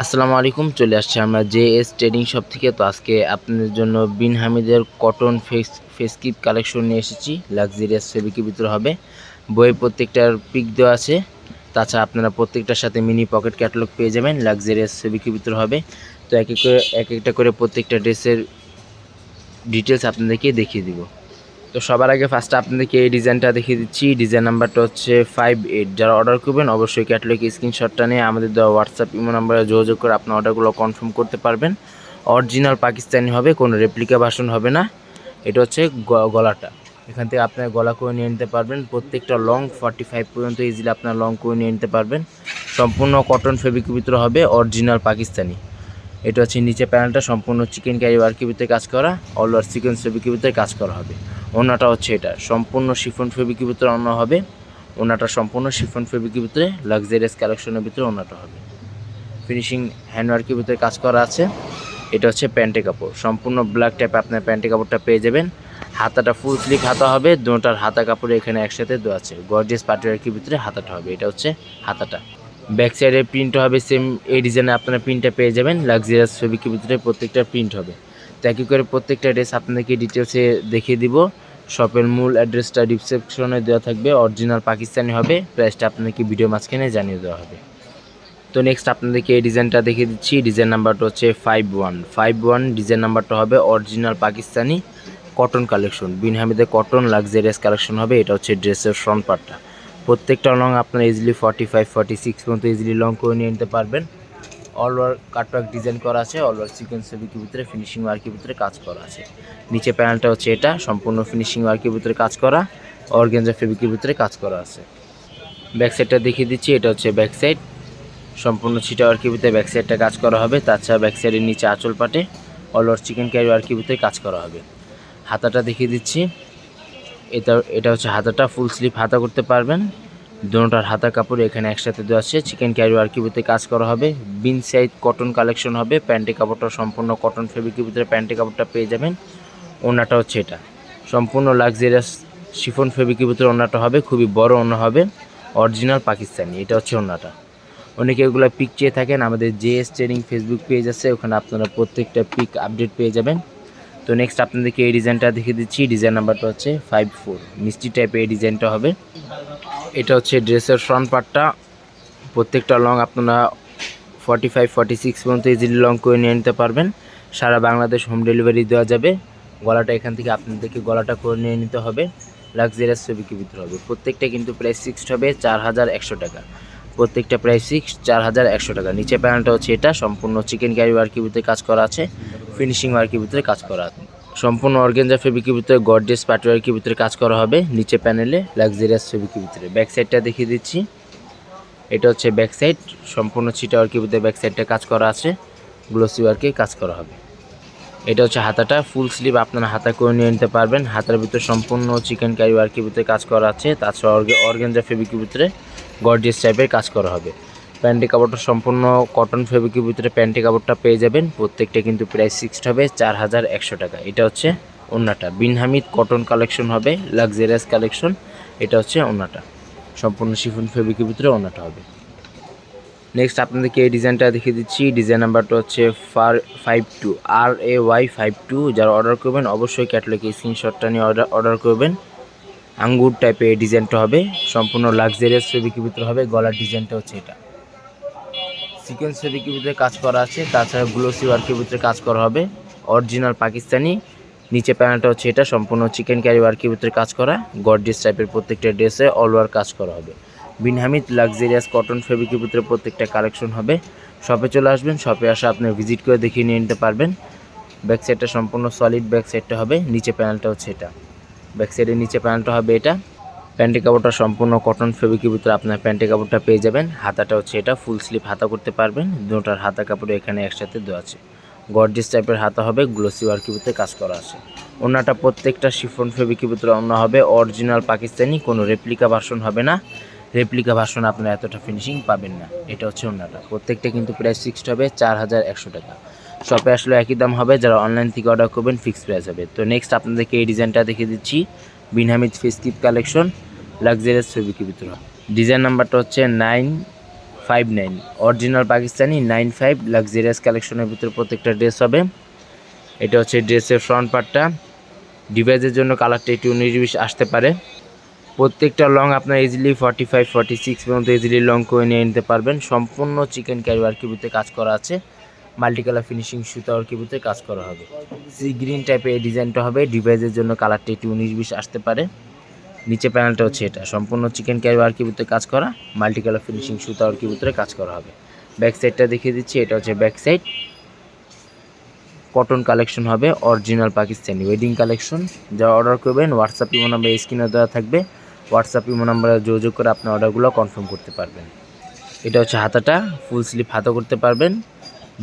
আসসালামু আলাইকুম, চলে আসছে আমরা জে এস ট্রেডিং শপ থেকে। তো আজকে আপনাদের জন্য বিন হামিদের cotton face face keep collection নিয়ে এসেছি। লাক্সারিয়াস ফেবিকের ভিতরে হবে। বইয়ের প্রত্যেকটার পিক দেওয়া আছে। তাছাড়া আপনারা প্রত্যেকটার সাথে মিনি পকেট ক্যাটালগ পেয়ে যাবেন। লাক্সারিয়াস ফেবিকের ভিতরে হবে। তো এক এক করে, এক একটা করে প্রত্যেকটা ড্রেসের ডিটেলস আপনাদেরকে দেখিয়ে দিব। তো সবার আগে ফার্স্টে আপনাদেরকে এই ডিজাইনটা দেখিয়ে দিচ্ছি। ডিজাইন নাম্বারটা হচ্ছে ফাইভ এইট যারা অর্ডার করবেন, অবশ্যই ক্যাটালগে স্ক্রিনশটটা নিয়ে আমাদের দেওয়া হোয়াটসঅ্যাপ ইমো নাম্বারে যোগাযোগ করে আপনার অর্ডারগুলো কনফার্ম করতে পারবেন। অরিজিনাল পাকিস্তানি হবে, কোনো রেপ্লিকা ভাষণ হবে না। এটা হচ্ছে গলাটা। এখান থেকে আপনার গলা করে নিয়ে নিতে পারবেন। প্রত্যেকটা লং ফর্টি ফাইভ পর্যন্ত ইজিলি আপনার লং করে নিয়ে নিতে পারবেন। সম্পূর্ণ কটন ফেব্রিকের ভিতরে হবে অরিজিনাল পাকিস্তানি এটা হচ্ছে নিচে প্যানেলটা সম্পূর্ণ চিকেন ক্যারি ওয়ার্কের ভিতরে কাজ করা। অল ওভার চিকেন ফেব্রিকের ভিতরে কাজ করা হবে। ওনাটা হচ্ছে এটা। সম্পূর্ণ শিফন ফেব্রিকের ভিতরে অন্য হবে। ওনাটা সম্পূর্ণ শিফন ফেব্রিকের ভিতরে লাক্সারিয়াস কালেকশনের ভিতরে ওনাটা হবে। ফিনিশিং হ্যান্ডওয়ার্কের ভিতরে কাজ করা আছে। এটা হচ্ছে প্যান্টে কাপড়। সম্পূর্ণ ব্ল্যাক টাইপে আপনার প্যান্টে কাপড়টা পেয়ে যাবেন। হাতাটা ফুল স্লিভ হাতা হবে। দুটার হাতা কাপড় এখানে একসাথে দেওয়া আছে। গর্জিয়াস পাটিওয়ার্কের ভিতরে হাতাটা হবে। এটা হচ্ছে হাতাটা। ব্যাক সাইডের প্রিন্ট হবে সেম এই ডিজাইনে আপনারা প্রিন্টটা পেয়ে যাবেন। লাক্সারিয়াস ফেব্রিকের ভিতরে প্রত্যেকটা প্রিন্ট হবে। তো একই করে প্রত্যেকটা ড্রেস আপনাদেরকে ডিটেলসে দেখিয়ে দিব। শপের মূল অ্যাড্রেসটা ডিসক্রিপশনে দেওয়া থাকবে, অরিজিনাল পাকিস্তানি হবে, প্রাইসটা আপনাদেরকে ভিডিও মাঝখানে জানিয়ে দেওয়া হবে। তো নেক্সট আপনাদেরকে এই ডিজাইনটা দেখিয়ে দিচ্ছি, ডিজাইন নাম্বারটা হচ্ছে five one five one design নাম্বারটা হবে original Pakistani cotton collection Bin হামিদের কটন লাক্সারিয়াস কালেকশন হবে, এটা হচ্ছে ড্রেসের ফ্রন্ট পার্টটা প্রত্যেকটা লং আপনারা easily forty five forty six পর্যন্ত ইজিলি লং করে নিয়ে নিতে পারবেন। অল ওভার কাটওয়ার্ক ডিজাইন করা আছে অল ওভার সিকোয়েন্স ফেব্রিকের ভিতরে ফিনিশিং ওয়ার্কের ভিতরে কাজ করা আছে। নিচে প্যানেলটা হচ্ছে এটা, সম্পূর্ণ ফিনিশিং ওয়ার্কের ভিতরে কাজ করা অর্গেঞ্জা ফেব্রিকের ভিতরে কাজ করা আছে। ব্যাক সাইডটা দেখিয়ে দিচ্ছি, এটা হচ্ছে ব্যাক সাইড সম্পূর্ণ ছিটা ওয়ার্কের ভিতরে ব্যাক সাইডটা কাজ করা হবে, তাছাড়া ব্যাক সাইডের নিচে আঁচল পাটে অল ওভার চিকেন ক্যারি ওয়ার্কের ভিতরে কাজ করা হবে। হাতাটা দেখিয়ে দিচ্ছি, এটা এটা হচ্ছে হাতাটা ফুল স্লিপ হাতা করতে পারবেন। দুটার হাতা কাপড় এখানে একসাথে দেওয়া আছে। চিকেন ক্যারি ওয়ার্কের ভিতরে কাজ করা হবে। বিন সাইড কটন কালেকশন হবে। প্যান্টি কাপড়টা সম্পূর্ণ কটন ফেব্রিকের ভিতরে প্যান্টি কাপড়টা পেয়ে যাবেন। ওনাটা হচ্ছে এটা। সম্পূর্ণ লাক্সারিয়াস শিফন ফেব্রিকের ভিতরে ওনাটা হবে। খুবই বড় ওনা হবে। অরিজিনাল পাকিস্তানি এটা হচ্ছে ওনাটা অনেকে এগুলো পিক চেয়ে থাকেন। আমাদের J S training Facebook page আছে। ওখানে আপনারা প্রত্যেকটা পিক আপডেট পেয়ে যাবেন। তো নেক্সট আপনাদেরকে এই ডিজাইনটা দেখিয়ে দিচ্ছি। ডিজাইন নাম্বারটা হচ্ছে ফাইভ ফোর মিষ্টি টাইপের এই ডিজাইনটা হবে। এটা হচ্ছে ড্রেসের ফ্রন্ট পার্টটা প্রত্যেকটা লং আপনারা ফর্টি ফাইভ ফর্টি সিক্স পর্যন্ত ইজিলি লং করে নিয়ে নিতে পারবেন। সারা বাংলাদেশ হোম ডেলিভারি দেওয়া যাবে। গলাটা এখান থেকে আপনাদেরকে গলাটা করে নিয়ে নিতে হবে। লাক্সারিয়াস ফেব্রিকের ভিতরে হবে? প্রত্যেকটা কিন্তু প্রাইস ফিক্সড হবে চার হাজার একশো টাকা। প্রত্যেকটা প্রাইস ফিক্সড চার হাজার একশো টাকা। নিচে প্যানেলটা হচ্ছে এটা। সম্পূর্ণ চিকেন ক্যারি ওয়ার্কের ভিতরে কাজ করা আছে। ফিনিশিং ওয়ার্কের ভিতরে কাজ করা আছে। সম্পূর্ণ অর্গেঞ্জা ফেব্রিকের ভিতরে গর্জেস পাটওয়ার্কের ভিতরে কাজ করা হবে, নিচে প্যানেলে লাক্সারিয়াস ফেব্রিকের ভিতরে। ব্যাক সাইডটা দেখিয়ে দিচ্ছি। এটা হচ্ছে ব্যাক সাইড সম্পূর্ণ ছিটা ওয়ার্কের ভিতরে ব্যাক সাইডটা কাজ করা আছে গ্লোসি ওয়ার্কে কাজ করা হবে। এটা হচ্ছে হাতাটা ফুল স্লিভ আপনারা হাতা করে নিয়ে নিতে পারবেন। হাতার ভিতরে সম্পূর্ণ চিকেন কারি ওয়ার্কের ভিতরে কাজ করা আছে, তাছাড়া অর্গে অর্গেঞ্জা ফেব্রিকের ভিতরে গর্জিয়াস টাইপের কাজ করা হবে। প্যান্টি কাপড়টা সম্পূর্ণ কটন ফেব্রিকের ভিতরে প্যান্টি কাপড়টা পেয়ে যাবেন। প্রত্যেকটা কিন্তু প্রাইস ফিক্সড হবে চার হাজার একশো টাকা। এটা হচ্ছে ওন্নাটা বিনহামিদ কটন কালেকশন হবে লাক্সারিয়াস কালেকশন এটা হচ্ছে ওন্নাটা সম্পূর্ণ শিফন ফেব্রিকের ভিতরে ওন্নাটা হবে। নেক্সট আপনাদেরকে এই ডিজাইনটা দেখিয়ে দিচ্ছি। ডিজাইন নাম্বারটা হচ্ছে four five two R A Y five two যারা অর্ডার করবেন, অবশ্যই ক্যাটালগে স্ক্রিনশটটা নিয়ে অর্ডার অর্ডার করবেন। আঙ্গুর টাইপের এই ডিজাইনটা হবে। সম্পূর্ণ লাক্সারিয়াস ফেব্রিকের ভিতরে হবে। গলার ডিজাইনটা হচ্ছে এটা। সিকোয়েন্স ফেব্রিকের ভিতরে কাজ করা আছে, তাছাড়া গ্লোসি ওয়ার্কের ভিতরে কাজ করা হবে। অরিজিনাল পাকিস্তানি, নিচে প্যানেলটা হচ্ছে এটা, সম্পূর্ণ চিকেন ক্যারি ওয়ার্কের ভিতরে কাজ করা গর্জিয়াস টাইপের প্রত্যেকটা ড্রেসে অল ওয়ার কাজ করা হবে। বিন হামিদ লাক্সারিয়াস কটন ফেব্রিকের ভিতরে প্রত্যেকটা কালেকশন হবে। শপে চলে আসবেন শপে আসা আপনি ভিজিট করে দেখিয়ে নিয়ে নিতে পারবেন। ব্যাক সাইডটা সম্পূর্ণ সলিড ব্যাক সাইডটা হবে, নিচে প্যানেলটা হচ্ছে এটা। ব্যাক সাইডের নিচে প্যানেলটা হবে এটা। প্যান্টি কাপড়টা সম্পূর্ণ কটন ফেব্রিকের ভিতরে আপনার প্যান্টি কাপড়টা পেয়ে যাবেন। হাতাটা হচ্ছে এটা ফুল স্লিভ হাতা করতে পারবেন। দুটার হাতা কাপড় এখানে একসাথে দেওয়া আছে। গর্জিস টাইপের হাতা হবে গ্লোসি ওয়ার্কের ভিতরে কাজ করা আছে। ওনাটা প্রত্যেকটা শিফন ফেব্রিকের ভিতরে অন্য হবে অরিজিনাল পাকিস্তানি, কোনো রেপ্লিকা ভার্সন হবে না। রেপ্লিকা ভার্সন আপনারা এতটা ফিনিশিং পাবেন না। এটা হচ্ছে ওনাটা। প্রত্যেকটা কিন্তু প্রাইস ফিক্সড হবে, চার হাজার একশো টাকা। শপে আসলে একই দাম হবে, যারা অনলাইন থেকে অর্ডার করবেন ফিক্সড প্রাইস হবে। তো নেক্সট আপনাদেরকে এই ডিজাইনটা দেখিয়ে দিচ্ছি। বিনহামিদ ফেস্টিভ কালেকশন লাক্সারিয়াস ফেব্রিকের ভিতরে ডিজাইন নাম্বারটা হচ্ছে nine five nine. Original Pakistani nine five luxurious কালেকশনের ভিতরে প্রত্যেকটা ড্রেস হবে। এটা হচ্ছে ড্রেসের ফ্রন্ট পার্টটা ডিভাইসের জন্য কালারটা একটু উনিশ আসতে পারে। প্রত্যেকটা লং আপনার easily forty five forty six পর্যন্ত ইজিলি লং করে নিয়ে নিতে পারবেন। সম্পূর্ণ চিকেন ক্যারি ওয়ার্কিবুতে কাজ করা আছে। মাল্টি কালার ফিনিশিং সুতা ওয়ার্কিবুতে কাজ করা হবে। সি গ্রিন টাইপের এই ডিজাইনটা হবে। ডিভাইসের জন্য কালারটা একটু উনিশ আসতে পারে। নিচে প্যানেলটা হচ্ছে এটা। সম্পূর্ণ চিকেন ক্যারি ভিতরে কাজ করা মাল্টি কালার ফিনিশিং সুতা ওয়ার্কিবুতে কাজ করা হবে। ব্যাক সাইডটা দেখিয়ে দিচ্ছি, এটা হচ্ছে ব্যাক সাইড কটন কালেকশন হবে অরিজিনাল পাকিস্তানি ওয়েডিং কালেকশন যারা অর্ডার করবেন হোয়াটসঅ্যাপ ইমো নাম্বার স্ক্রিনে দেওয়া থাকবে। হোয়াটসঅ্যাপ ইমো নাম্বারে যোগাযোগ করে আপনার অর্ডারগুলো কনফার্ম করতে পারবেন। এটা হচ্ছে হাতাটা ফুল স্লিপ হাতা করতে পারবেন।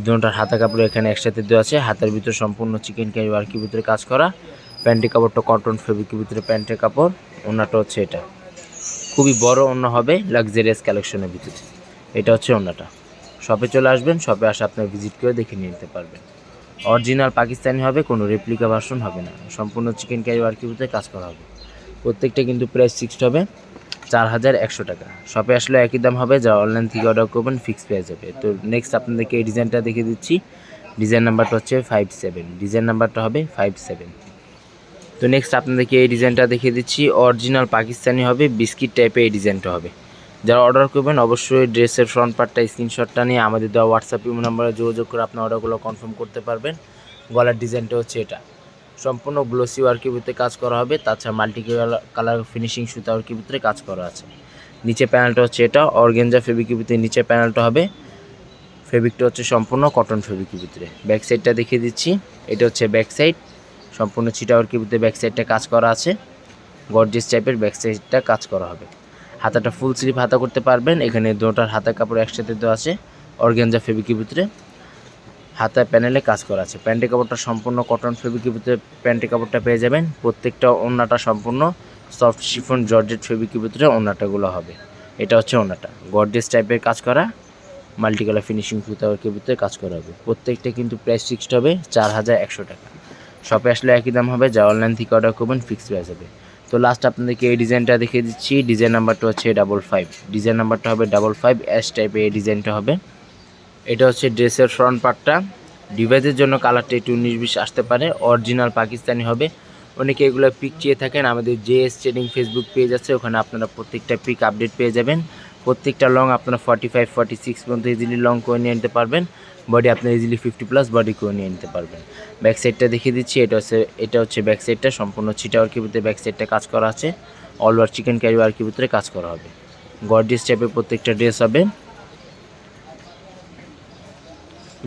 দুটার হাতা কাপড় এখানে একসাথে দেওয়া আছে। হাতের ভিতরে সম্পূর্ণ চিকেন ক্যারি ওয়ার্কের ভিতরে কাজ করা। প্যান্টের কাপড়টা কটন ফেব্রিকের ভিতরে প্যান্টের কাপড়, ওনাটা হচ্ছে এটা। খুবই বড় অন্য হবে লাক্সারিয়াস কালেকশনের ভিতরে। এটা হচ্ছে ওনাটা। শপে চলে আসবেন, শপে আসে আপনার ভিজিট করে দেখে নিয়ে নিতে পারবেন। অরিজিনাল পাকিস্তানি হবে, কোনো রেপ্লিকা ভার্সন হবে না। সম্পূর্ণ চিকেন ক্যারি ওয়ার্কের ভিতরে কাজ করা হবে। প্রত্যেকটা কিন্তু প্রাইস ফিক্সড হবে, চার হাজার একশো টাকা। শপে আসলে একই দাম হবে যা অনলাইন থেকে অর্ডার করবেন ফিক্স পেয়ে যাবে। তো নেক্সট আপনাদেরকে এই ডিজাইনটা দেখে দিচ্ছি। ডিজাইন নাম্বারটা হচ্ছে ফাইভ সেভেন ডিজাইন নাম্বারটা হবে ফাইভ সেভেন তো নেক্সট আপনাদেরকে এই ডিজাইনটা দেখিয়ে দিচ্ছি। অরিজিনাল পাকিস্তানি হবে বিস্কিট টাইপের এই ডিজাইনটা হবে। যারা অর্ডার করবেন, অবশ্যই ড্রেসের ফ্রন্ট পার্টটা স্ক্রিনশটটা নিয়ে আমাদের দেওয়া হোয়াটসঅ্যাপ ইমো নাম্বারে যোগাযোগ করে আপনার অর্ডারগুলো কনফার্ম করতে পারবেন। গলার ডিজাইনটা হচ্ছে এটা। সম্পূর্ণ গ্লোসি ওয়ার্কের ভিতরে কাজ করা হবে। তাছাড়া মাল্টি কালার ফিনিশিং সুতা ওয়ার্কের ভিতরে কাজ করা আছে। নিচে প্যানেলটা হচ্ছে এটা। অর্গেঞ্জা ফেব্রিকের ভিতরে নিচে প্যানেলটা হবে। ফেব্রিকটা হচ্ছে সম্পূর্ণ কটন ফেব্রিকের ভিতরে। ব্যাক সাইডটা দেখিয়ে দিচ্ছি। এটা হচ্ছে ব্যাক সাইড সম্পূর্ণ চিটা ওয়ার্কের ভিতরে ব্যাক সাইডটা কাজ করা আছে। গর্জিস টাইপের ব্যাক সাইডটা কাজ করা হবে। হাতাটা ফুল স্লিপ হাতা করতে পারবেন। এখানে দুটার হাতা কাপড় একসাথে দেওয়া আছে অর্গেঞ্জা ফেব্রিকের ভিতরে হাতা প্যানেলে কাজ করা আছে। প্যান্টের কাপড়টা সম্পূর্ণ কটন ফেব্রিকের ভিতরে প্যান্টের কাপড়টা পেয়ে যাবেন। প্রত্যেকটা ওড়নাটা সম্পূর্ণ সফট শিফন জর্জেট ফেব্রিকের ভিতরে ওড়নাটাগুলো হবে। এটা হচ্ছে ওড়নাটা গর্জেস টাইপের কাজ করা। মাল্টি কালার ফিনিশিং সুতাওয়ার্কের ভিতরে কাজ করা হবে। প্রত্যেকটা কিন্তু প্রাইস ফিক্সড হবে চার হাজার একশো টাকা। শপে আসলে একই দাম হবে যা অনলাইন থেকে অর্ডার করবেন ফিক্স পেয়ে যাবে তো লাস্ট আপনাদেরকে এই ডিজাইনটা দেখিয়ে দিচ্ছি। ডিজাইন নাম্বারটা হচ্ছে ডাবল ফাইভ ডিজাইন নাম্বারটা হবে ডাবল ফাইভ অ্যাশ টাইপের এই ডিজাইনটা হবে। এটা হচ্ছে ড্রেসের ফ্রন্ট পার্টটা ডিভাইসের জন্য কালারটা একটু উনিশ বিশ আসতে পারে। অরিজিনাল পাকিস্তানি হবে। অনেকে এগুলো পিক চেয়ে থাকেন। আমাদের যে এস ট্রেডিং ফেসবুক পেজ আছে, ওখানে আপনারা প্রত্যেকটা পিক আপডেট পেয়ে যাবেন। প্রত্যেকটা লং আপনারা ফর্টি ফাইভ ফর্টি সিক্স পর্যন্ত ইজিলি লং করে নিয়ে নিতে পারবেন। বডি আপনার ইজিলি ফিফটি প্লাস বডি করে নিয়ে নিতে পারবেন। ব্যাক সাইডটা দেখিয়ে দিচ্ছি, এটা হচ্ছে এটা হচ্ছে ব্যাক সাইডটা সম্পূর্ণ ছিটা ওয়ার্কের ভিতরে ব্যাক সাইডটা কাজ করা আছে। অল ওয়ার চিকেন ক্যারি ওয়ার্কের ভিতরে কাজ করা হবে। গর্ডিস টাইপের প্রত্যেকটা ড্রেস হবে।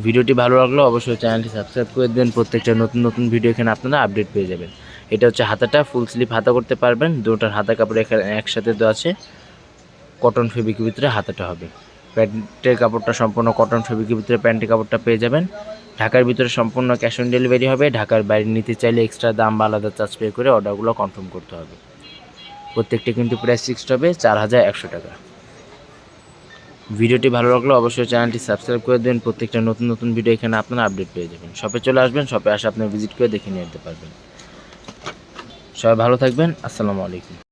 ভিডিওটি ভালো লাগল অবশ্যই চ্যানেলটি সাবস্ক্রাইব করে দেবেন। প্রত্যেকটা নতুন নতুন ভিডিও এখানে আপনারা আপডেট পেয়ে যাবেন। এটা হচ্ছে হাতাটা ফুল স্লিভ হাতা করতে পারবেন। দুটার হাতা কাপড় এখানে একসাথে দেওয়া আছে। কটন ফেব্রিকের ভিতরে হাতাটা হবে। প্যান্টের কাপড়টা সম্পূর্ণ কটন ফেব্রিকের ভিতরে প্যান্টের কাপড়টা পেয়ে যাবেন। ঢাকার ভিতরে সম্পূর্ণ ক্যাশ অন ডেলিভারি হবে। ঢাকার বাইরে নিতে চাইলে এক্সট্রা দাম বা আলাদা চার্জ পে করে অর্ডারগুলো কনফার্ম করতে হবে। প্রত্যেকটা কিন্তু প্রাইস ফিক্সড হবে, চার হাজার একশো টাকা। ভিডিওটি ভালো লাগলে অবশ্যই চ্যানেলটি সাবস্ক্রাইব করে দেবেন প্রত্যেকটা নতুন নতুন ভিডিও এখানে আপনারা আপডেট পেয়ে যাবেন। শপে চলে আসবেন, শপে আসে আপনি ভিজিট করে দেখে নিয়ে যেতে পারবেন। সবাই ভালো থাকবেন। আসসালামু আলাইকুম।